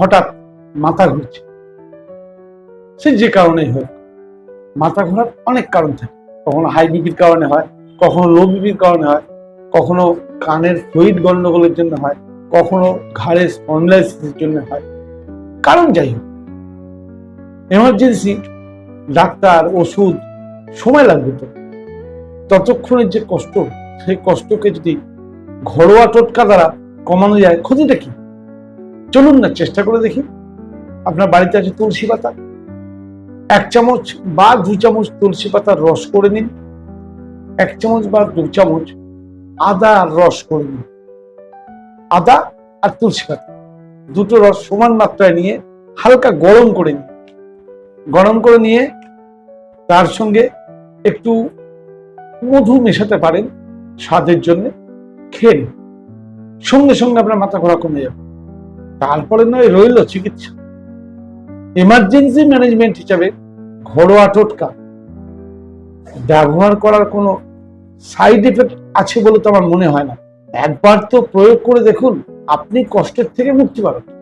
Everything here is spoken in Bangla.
হঠাৎ মাথা ঘুরছে। সে যে কারণেই হোক, মাথা ঘোরার অনেক কারণ থাকে। কখনো হাই বিপির কারণে হয়, কখনো লো বিপির কারণে হয়, কখনো কানের ফ্লুইড গন্ডগোলের জন্য হয়, কখনো ঘাড়ের স্পন্ডলাইসিসের জন্য হয়। কারণ যাই হোক এমার্জেন্সি ডাক্তার, ওষুধ, সময় লাগবে তো। ততক্ষণের যে কষ্ট, সেই কষ্টকে যদি ঘরোয়া টোটকা দ্বারা কমানো যায়, ক্ষতিটা কি? চলুন না, চেষ্টা করে দেখি। আপনার বাড়িতে আছে তুলসী পাতা? এক চামচ বা দু চামচ তুলসী পাতার রস করে নিন। এক চামচ বা দু চামচ আদা রস করে নিন। আদা আর তুলসী পাতা। দুটো রস সমান মাত্রায় নিয়ে হালকা গরম করে নিন। গরম করে নিয়ে তার সঙ্গে একটু মধু মেশাতে পারেন স্বাদের জন্য। খেয়ে। সঙ্গে সঙ্গে আপনার মাথা ঘোরা কমে যাবে। তারপরে নয়, রইল চিকিৎসা। এমার্জেন্সি ম্যানেজমেন্ট হিসাবে ঘরোয়া টোটকা। ব্যবহার করার কোনো সাইড এফেক্ট আছে বলে তো আমার মনে হয় না। একবার তো প্রয়োগ করে দেখুন, আপনি কষ্টের থেকে মুক্তি পাবেন।